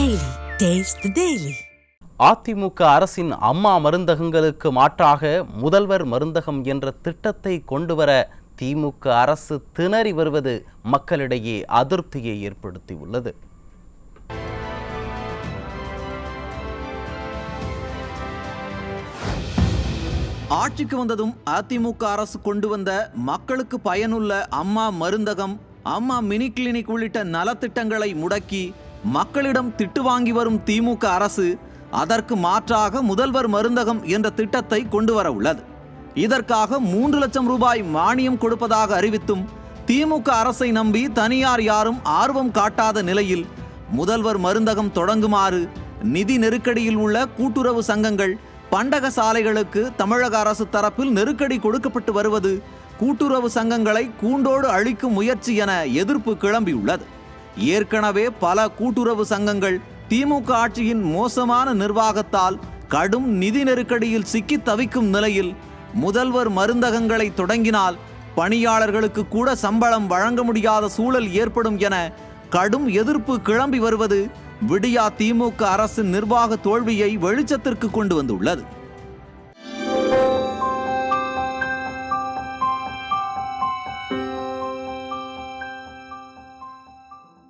Taste the Daily. AIADMK அரசின் அம்மா மருந்தகங்களுக்கு மாற்றாக முதல்வர் மருந்தகம் என்ற திட்டத்தை கொண்டுவர திமுக அரசு திணறி வருவது மக்களிடையே அதிருப்தியை ஏற்படுத்தியுள்ளது ஆட்சிக்கு வந்ததும் அதிமுக அரசு கொண்டு வந்த மக்களுக்கு பயனுள்ள அம்மா மருந்தகம் அம்மா மினி கிளினிக் உள்ளிட்ட நலத்திட்டங்களை முடக்கி மக்களிடம் திட்டு வாங்கி வரும் திமுக அரசு அதற்கு மாற்றாக முதல்வர் மருந்தகம் என்ற திட்டத்தை கொண்டு வர உள்ளது. இதற்காக மூன்று லட்சம் ரூபாய் மானியம் கொடுப்பதாக அறிவித்தும் திமுக அரசை நம்பி தனியார் யாரும் ஆர்வம் காட்டாத நிலையில் முதல்வர் மருந்தகம் தொடங்குமாறு நிதி நெருக்கடியில் உள்ள கூட்டுறவு சங்கங்கள் பண்டக சாலைகளுக்கு தமிழக அரசு தரப்பில் நெருக்கடி கொடுக்கப்பட்டு வருவது கூட்டுறவு சங்கங்களை கூண்டோடு அழிக்கும் முயற்சி என எதிர்ப்பு கிளம்பியுள்ளது. ஏற்கனவே பல கூட்டுறவு சங்கங்கள் திமுக ஆட்சியின் மோசமான நிர்வாகத்தால் கடும் நிதி நெருக்கடியில் சிக்கி தவிக்கும் நிலையில் முதல்வர் மருந்தகங்களை தொடங்கினால் பணியாளர்களுக்கு கூட சம்பளம் வழங்க முடியாத சூழல் ஏற்படும் என கடும் எதிர்ப்பு கிளம்பி வருவது விடியா திமுக அரசின் நிர்வாக தோல்வியை வெளிச்சத்திற்கு கொண்டு வந்துள்ளது.